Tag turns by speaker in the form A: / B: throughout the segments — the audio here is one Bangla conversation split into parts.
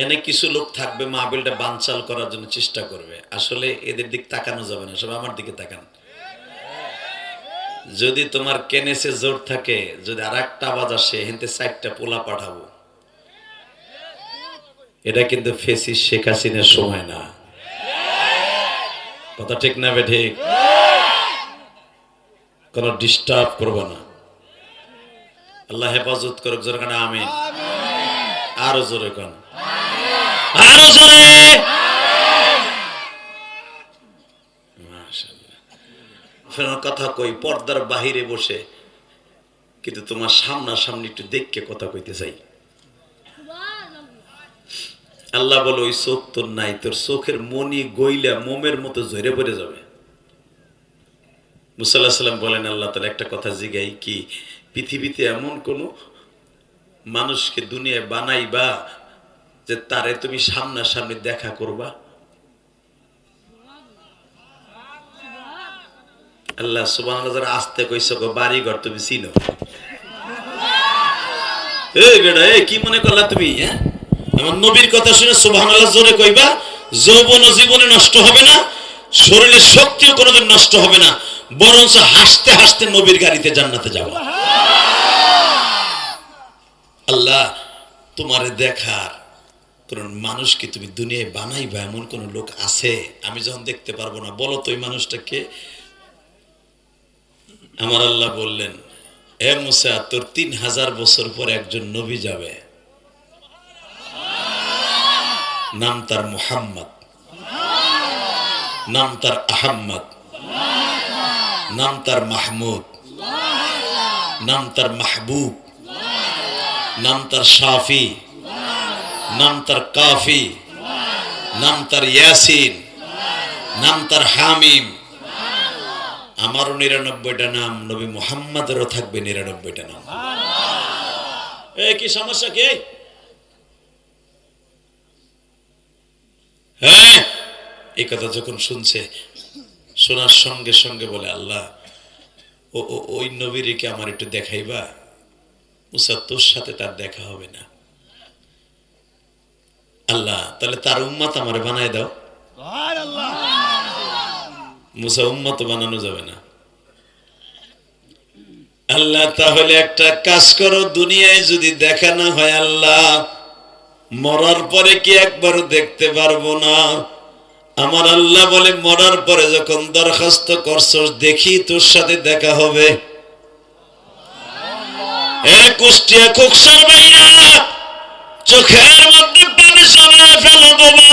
A: এনে কিছু লোক থাকবে মাহবিলটা বানচাল করার জন্য চেষ্টা করবে। আসলে এদের দিক তাকানো যাবে না সব আমার দিকে তাকান। যদি তোমার কেনেসে জোর থাকে, যদি আর একটা আওয়াজ আসে, হেনতে চারটা পোলা পাঠাবো। এটা কিন্তু ফেসি শেখ হাসিনের সময় না। কথা ঠিক না ঠিক? কোনো ডিস্টার্ব করব না। আল্লাহ হেফাজত করুক, জোরে কানে আমি আরও জোরে কান আরও জোরে মাশাআল্লাহ। ফের কথা কই, পর্দার বাহিরে বসে। কিন্তু তোমার সামনাসামনি একটু দেখকে কথা কইতে চাই। আল্লাহ বলো, ওই চোখ তোর নাই, তোর চোখের মনি গইলা মোমের মতো ঝরে পড়ে যাবে। মুসাল্লাহ সাল্লাম বলেন, আল্লাহ তালা একটা কথা জিগাই কি, পৃথিবীতে এমন কোন মানুষকে দুনিয়ায় বানাইবা যে তারে তুমি সামনাসামনি দেখা করবা? আল্লাহ সুবাহ যারা আসতে কইস গো বাড়ি ঘর তুমি চিনো? এই বেটা, এই কি মনে করলা তুমি হ্যাঁ? আমার নবীর কথা শুনে আল্লাহ জোরে কইবা, যৌবন জীবনে নষ্ট হবে না, শরীরের শক্তিও কোনোদিন নষ্ট হবে না, বরঞ্চ হাসতে হাসতে নবীর গাড়িতে জান্নাতে যাব। আল্লাহ, তোমারে দেখার কোন মানুষকে তুমি দুনিয়ায় বানাইবা? এমন কোন লোক আছে? আমি যখন দেখতে পারব না, বলো তো ওই মানুষটাকে আমার আল্লাহ বললেন এ মুসা, তোর তিন হাজার বছর পর একজন নবী যাবে। নাম তার মুহাম্মদ। নাম তার আহম্মদ। নাম তার মাহমুদ। নাম তার মাহবুব। নাম তার শাফি। নাম তার কাফি। নাম তার ইয়াসিন। নাম তার হামিম। আমারও নিরানব্বইটা নাম নবী মুহাম্মাদেরও থাকবে নিরানব্বইটা নাম। কি সমস্যা কি? হ্যাঁ এই কথা যখন শুনছে শোনার সঙ্গে সঙ্গে বলে আল্লাহ ও ও- ওই নবীরকে আমার একটু দেখাইবা? মুসা তোর সাথে তার দেখা হবে না। আল্লাহ তাহলে তার উম্মাত আমার বানায় দাও। মুসা উম্মত বানানো যাবে না। আল্লাহ, তাহলে একটা কাজ করো, দুনিয়ায় যদি দেখা না হয় আল্লাহ, মরার পরে কি একবারও দেখতে পারব না? আমার আল্লাহ বলে, মরার পরে যখন দরখাস্ত করছস, দেখি তোর সাথে দেখা হবে। চোখের মধ্যে পানি সবাই ফেলো বাবা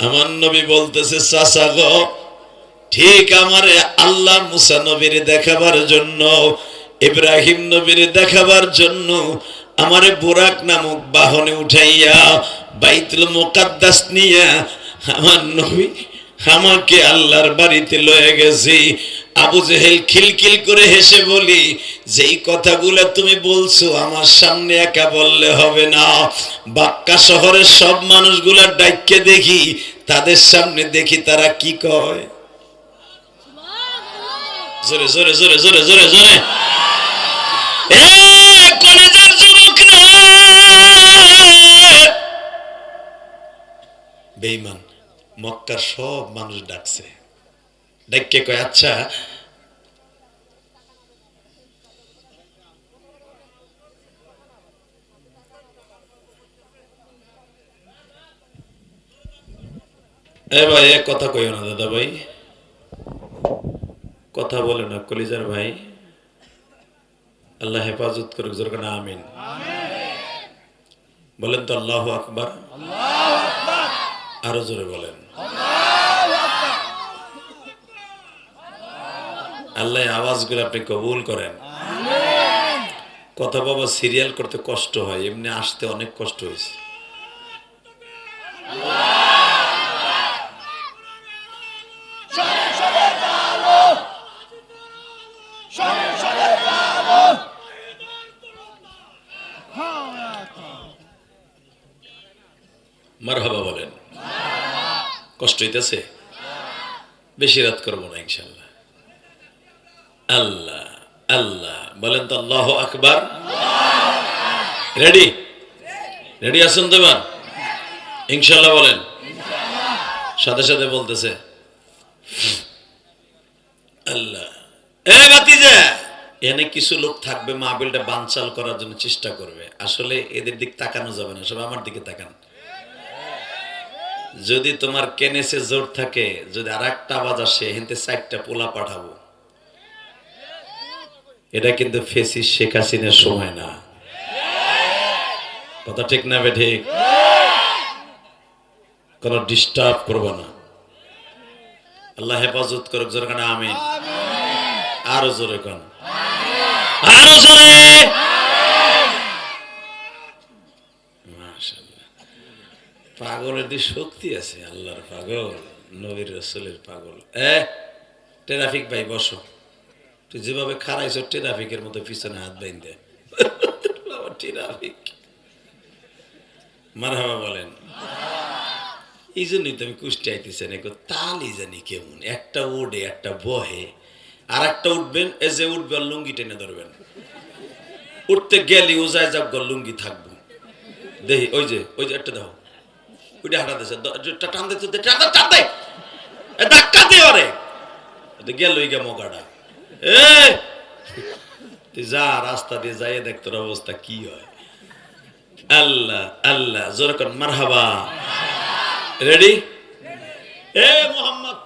A: আমার নবী বলতেছে, চাচা গো, ঠিক আমার আল্লাহ মুসা নবীর দেখাবার জন্য, ইব্রাহিম নবীর দেখাবার জন্য আমারে বুরাক নামক বাহনে উঠাইয়া বাইতুল মুকাদ্দাস নিয়া আমার নবী আমাকে আল্লাহর বাড়িতে লয়ে গেছি। আবু জেহেল খিলখিল করে হেসে বলি, যেই কথাগুলো তুমি বলছো আমার সামনে একা বললে হবে না। বাক্কা শহরের সব মানুষগুলা ডাইকে দেখি তাদের সামনে দেখি তারা কি কয়। জোরে জোরে জোরে জোরে জোরে জোরে। কলেজের যুবক রে। বেঈমান, মক্কার সব মানুষ ডাকছে। ডাককে কয় আচ্ছা এ ভাই এ কথা কইও না, দাদা ভাই। কথা বলে না, কলিজার ভাই। আল্লাহ হেফাজত করুক জোরকান আমিন। বলেন তো, আল্লাহ আকবার। আরও জোরে বলেন। আল্লাহ আওয়াজগুলো আপনি কবুল করেন। কথা বাবা, সিরিয়াল করতে কষ্ট হয়, এমনি আসতে অনেক কষ্ট হয়েছে। মারহাবা বলেন। কষ্ট হইতেছে? বেশি রাত করব না ইনশাল্লাহ আল্লাহ আল্লাহ, বলেন তো আল্লাহ আকবার। রেডি রেডি আছেন তো এবার? ইনশাল্লাহ বলেন। সাথে সাথে বলতেছে। আল্লাহ। এ বাতিজা এনে কিছু লোক থাকবে মাহবিলটা বানচাল করার জন্য চেষ্টা করবে। আসলে এদের দিক তাকানো যাবে না সব আমার দিকে তাকান। যদি তোমার কেনেসে জোর থাকে, যদি আর একটা আওয়াজ আসে হেনতে চারটা পোলা পাঠাবো। এটা কিন্তু ফেসি শেখ হাসিনের সময় না। কথা ঠিক না বে ঠিক? কোন ডিস্টার্ব করব না। আল্লাহ হেফাজত করুক, জোরে কানে আমি আরও জোরে কোন। আরও জোরে! পাগলের দি শক্তি আছে, আল্লাহর পাগল, নবীর রসুলের পাগল। এ, ট্রাফিক ভাই, বসো। তুই যেভাবে খারাইছ ট্রাফিকের মতো পিছনে হাত বাইন্দে। ট্রাফিক। মারহাবা বলেন। এই জন্যই তো আমি কুষ্টি আইতেছি না তালি জানি কেমন। একটা উঠে একটা বহে, আর একটা উঠবেন এ যে উঠবেন লুঙ্গি টেনে ধরবেন। উঠতে গেলি ও যায় যাব লুঙ্গি থাকব। দেখি, ওই যে ওই যে, একটা দেখো হাঁটা অবস্থা কি হয়। আল্লাহ আল্লাহ রেডি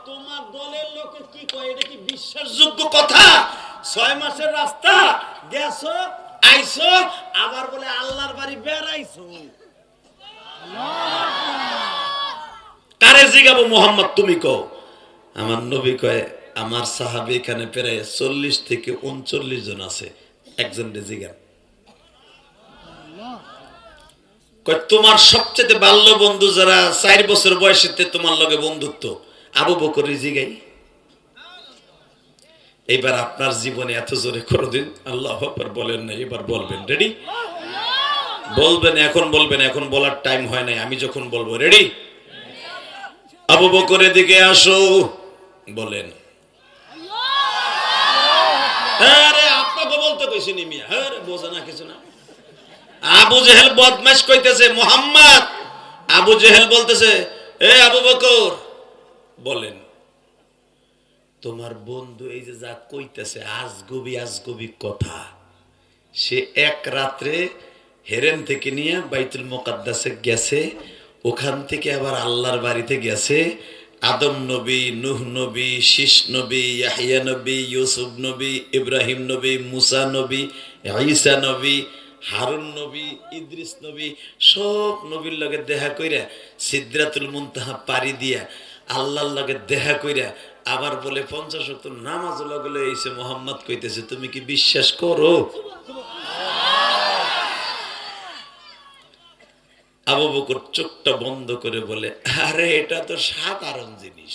A: তোমার দলের লোকে কি কয়? এটা কি বিশ্বাসযোগ্য কথা? ছয় মাসের রাস্তা, গেছো, আইছো, আবার বলে আল্লাহর বাড়ি বেড়াইছো। কারে জিগাবো মোহাম্মদ, তুমি কও। আমার নবী কয়, আমার সাহাবি এখানে প্রায় চল্লিশ থেকে উনচল্লিশ জন আছে, একজন জিগান। তোমার সবচেয়ে বাল্য বন্ধু যারা চার বছর বয়সেতে তোমার লগে বন্ধুত্ব, আবু বকর জিগাই। এইবার আপনার জীবনে এত জোরে কোনোদিন আল্লাহ বলেন না এবার বলবেন রেডি বলবেন, এখন বলবেন, এখন বলার টাইম হয় নাই, আমি যখন বলব রেডি আবু বকরের দিকে আসো। হ্যাঁ বকর! বলেন, তোমার বন্ধু এই যে যা কইতেছে, আজগবি আজগবি কথা, সে এক রাত্রে হেরেন থেকে নিয়ে বাইতুল মোকাদ্দাসে গেছে ওখান থেকে আবার আল্লাহর বাড়িতে গেছে। আদম নবী, নুহ নবী শীষ নবী, ইয়াহিয়া নবী, ইউসুফ নবী, ইব্রাহিম নবী, মুসা নবী, ঈসা নবী, হারুন নবী, ইদ্রিস নবী, সব নবীর লগে দেখা কইরা সিদ্রাতুল মুনতাহা পারি দিয়া আল্লাহর লগে দেখা কইরা আবার বলে পঞ্চাশ নামাজ লগলে এইসে মোহাম্মদ কইতেছে, তুমি কি বিশ্বাস করো? আবু বকর চোখটা বন্ধ করে বলে, আরে, এটা তো সাধারণ জিনিস।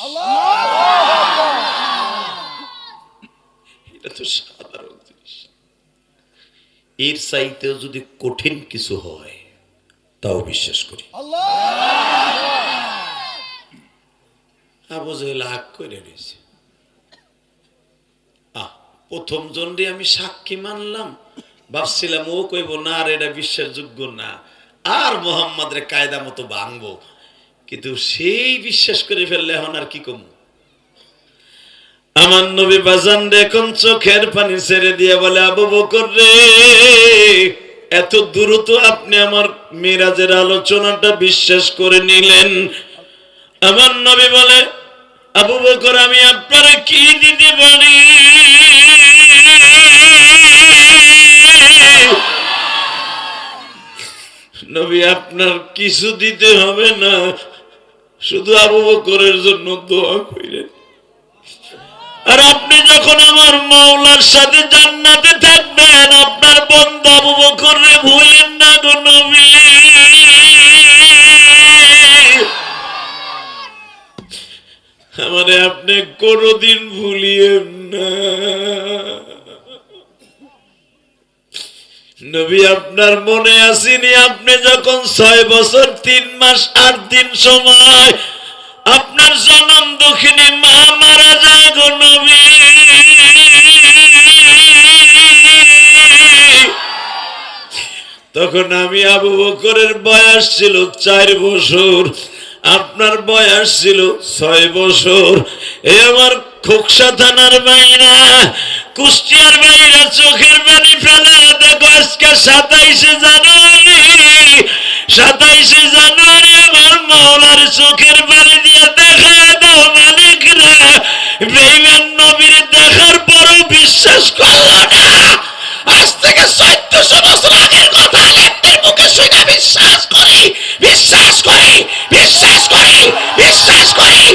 A: এটা তো সাধারণ জিনিস। এর চাইতেও যদি কঠিন কিছু হয়, তাও বিশ্বাস করি। আবু জেহেল হাক করে রয়েছে। প্রথম জনরে আমি সাক্ষী মানলাম। ভাবছিলাম, ও কইব, না আর এটা বিশ্বাসযোগ্য না। আর মোহাম্মদ রে কায়দা মতো ভাঙবো। কিন্তু সেই বিশ্বাস করে ফেললে এখন আর কি কম আমার নবী বাজান এখন চোখের পানি ছেড়ে দিয়ে বলে, আবু বকর রে, এত দ্রুত আপনি আমার মিরাজের আলোচনাটা বিশ্বাস করে নিলেন। আমার নবী বলে, আবু বকর, আমি আপনারা কি দিতে পারি? নবী, আপনার কিছু দিতে হবে না। শুধু আবু বকরের জন্য দোয়া কইলেন আর আপনি যখন আমার মাওলার সাথে জান্নাতে থাকবেন, আপনার বন্ধু আবু বকর ভুলেন না গো নবী। আমারে আপনি কোনদিন ভুলিয়েন না। নবী আপনার মনে আসেনি, আপনি যখন ছয় বছর, তিন মাস, আট দিন সময়, আপনার জনম দুঃখিনী মা মারা যায় গো তখন আমি আবু বকরের বয়স ছিল চার বছর, আপনার বয়স ছিল ছয় বছর। এ আমার খোকসা থানার বাইরা কুষ্টিয়ার বাইরা চোখের পানি ফেলে, দেখো আজকে সাতাইশে জানুয়ারি। সাতাইশে জানুয়ারি আমার মাওলার চোখের পানি দিয়ে দেখা দাও মালিক রে। বেইমান নবীর দেখার পরও বিশ্বাস করল না। আজ থেকে চোদ্দশো বছর আগের কথা আলেমদের মুখে শুনে বিশ্বাস করি বিশ্বাস করি বিশ্বাস করি বিশ্বাস করি।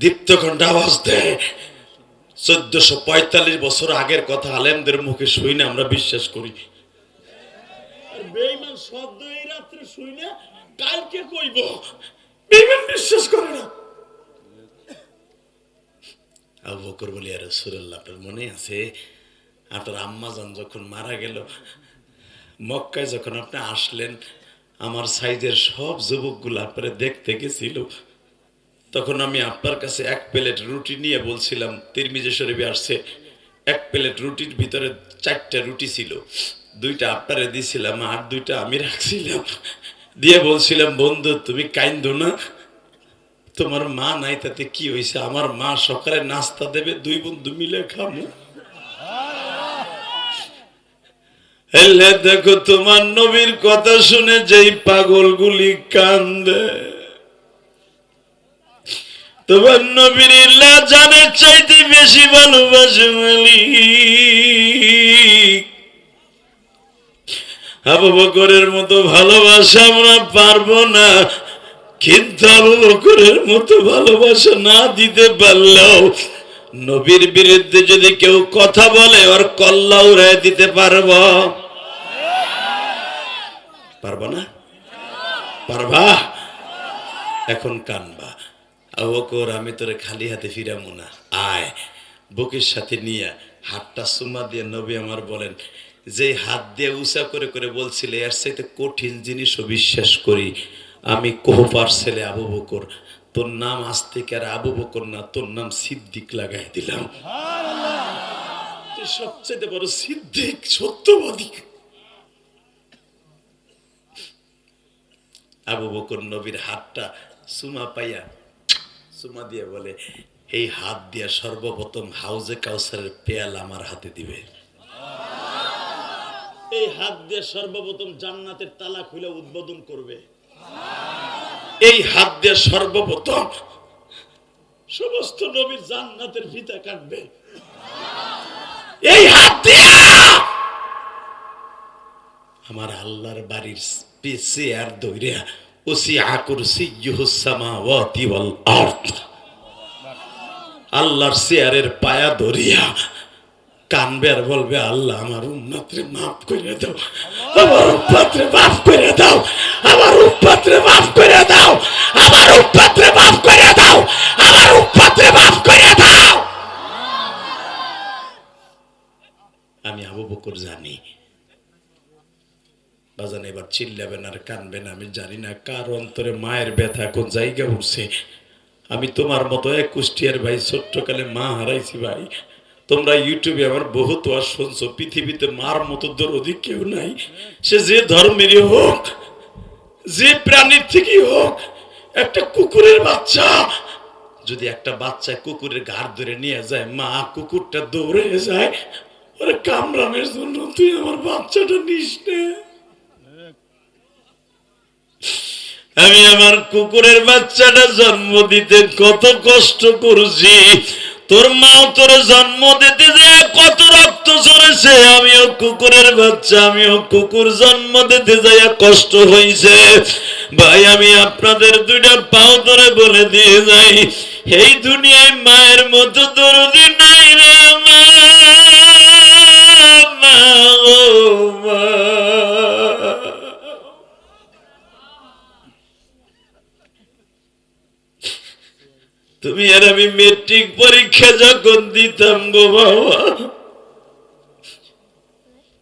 A: দীপ্ত আওয়াজ দেয়। চোদ্দশো পঁয়তাল্লিশ বছর আগের কথা আলেমদের মুখে শুই না আমরা বিশ্বাস করি। কালকে না। আবু বকর বলি আপনার মনে আছে? আপনার আম্মাজান যখন মারা গেল, মক্কায় যখন আপনি আসলেন, আমার সাইজের সব যুবকগুলো আপনারা দেখতে গেছিল। তখন আমি আপনার কাছে এক প্লেট রুটি নিয়ে বলছিলাম, তিরমিজে শরীফে আসছে, এক প্লেট রুটির ভিতরে চারটা রুটি ছিল। দুইটা আপনারে দিছিলাম আর দুইটা আমি রাখছিলাম। দিয়ে বলছিলাম, বন্ধু, তুমি কাইন্দো না। তোমার মা নাই, তাতে কি হয়েছে আমার মা সকালে নাস্তা দেবে, দুই বন্ধু মিলে এলে দেখো, তোমার নবীর কথা শুনে যেই পাগলগুলি কান্দে। তোমার নবীর জানের চাইতে বেশি ভালোবাসে মালিক। আবু বকরের মতো ভালোবাসা আমরা পারব না, কিন্তু আবু বকরের মতো ভালোবাসা না দিতে পারলেও নবীর বিরুদ্ধে যদি কেউ কথা বলে, ওর কল্লা উড়াই দিতে পারব? পারব না? পারবা? এখন কানবা। আবকর আমি তোরে খালি হাতে ফিরামু না। আয়, বুকের সাথে নিয়ে হাতটা সুমা দিয়ে নবী আমার বলেন যে হাত দিয়ে উঁচা করে করে বলছিলে, এর সাথে কঠিন জিনিসও বিশ্বাস করি। আমি কোহপার ছেলে আবু বকর। তোর নাম আজ থেকে আর আবু বকর না, তোর নাম সিদ্দিক লাগাই দিলাম। সবচেয়ে বড় সিদ্দিক, সত্যবাদী। আবু বকর নবীর হাতটা সুমা পাইয়া সুমা দিয়ে বলে, এই হাত দিয়া সর্বপ্রথম হাউজে কাউসারের পেয়াল আমার হাতে দিবে। এই হাত দিয়ে সর্বপ্রথম জান্নাতের তালা খুলে উদ্বোধন করবে। এই হাত দিয়ে সর্বপ্রথম সমস্ত নবীর জান্নাতের ফিতা কাটবে। এই হাত দিয়া আমার আল্লাহর বাড়ির পেছে আর দৈরা আল্লাহর চেয়ারের পায়া ধরিয়া কানবে আর বলবে, আল্লাহ, আমার উন্নতরে মাফ করে দাও। আমার উপাত্রে মাফ করে দাও। আমার উপাত্রে মাফ করে দাও। আমার উপাত্রে মাফ করে দাও। আমার উপাত্রে মাফ করে দাও। আমি আবু বকর জানি। বাজান এবার চিল্লাবেন আর কানবেন আমি জানি না কার অন্তরে মায়ের ব্যথা কোন জায়গা উঠছে। আমি তোমার মতো এক কুষ্টিয়ার ভাই, ছোট্টকালে মা হারাইছি ভাই। তোমরা ইউটিউবে আমার বহুত আর শুনছো, পৃথিবীতে মার মতো দরদি কেউ নাই। সে যে ধর্মেরই হোক, যে প্রাণীর থেকেই হোক, একটা কুকুরের বাচ্চা। যদি একটা বাচ্চা কুকুরের ঘাড় ধরে নিয়ে যায়, মা কুকুরটা দৌড়ে যায়, ওরে কামড়ানোর জন্য তুই আমার বাচ্চাটা নিস না। আমি আমার কুকুরের বাচ্চাটা জন্ম দিতে কত কষ্ট করছি। তোর মাও তোর জন্ম দিতে যে কত রক্ত ঝরেছে। আমিও কুকুরের বাচ্চা, আমিও কুকুর জন্ম দিতে যাই কষ্ট হয়েছে ভাই, আমি আপনাদের দুইটা পাও ধরে বলে দিয়ে যাই। এই দুনিয়ায় মায়ের মতো দরদি নাই রে আমি মেট্রিক পরীক্ষা যখন দিতাম গো বাবা।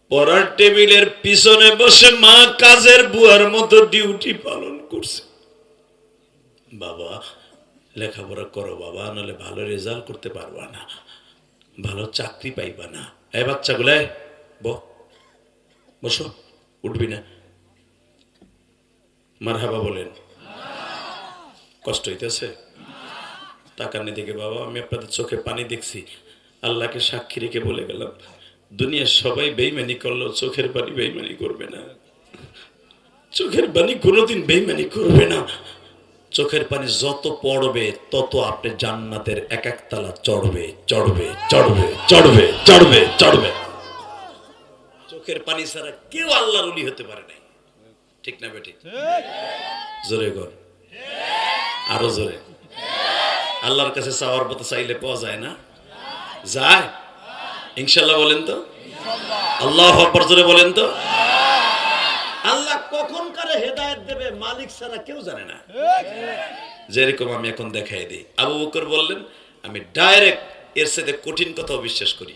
A: পড়ার টেবিলের পিছনে বসে মা কাজের বুয়ার মতো ডিউটি পালন করছে। বাবা, লেখাপড়া করো বাবা, নাহলে ভালো রেজাল্ট করতে পারবা না। ভালো চাকরি পাইবা না। এই বাচ্চাগুলো, ব, বসো, উঠবি না। মার হাবা বলেন। কষ্ট হইতেছে? তাকানি দেখে বাবা আমি আপনাদের চোখে পানি দেখছি। আল্লাহকে সাক্ষী রেখে বলে গেলাম দুনিয়ার সবাই বেইমানি করল চোখের পানি বেইমানি করবে না। চোখের পানি কোনোদিন বেইমানি করবে না। চোখের পানি যত পড়বে তত আপনি জান্নাতের এক এক তালা চড়বে চড়বে চড়বে চড়বে চড়বে চড়বে। চোখের পানি ছাড়া কেউ আল্লাহর উলি হতে পারে নাই। ঠিক না বেঠিক? জোরে কর আরও জোরে। আল্লাহর কাছে চাওয়ার পথে চাইলে পাওয়া যায় না? যায়? ইনশাল্লাহ বলেন তো। আল্লাহ জোরে বলেন তো। আল্লাহ কখন কারে হেদায়ত দেবে মালিক ছাড়া কেউ জানে না। যেরকম আমি এখন দেখাই দিই। আবু বকর বললেন, আমি ডাইরেক্ট এর সাথে কঠিন কথাও বিশ্বাস করি।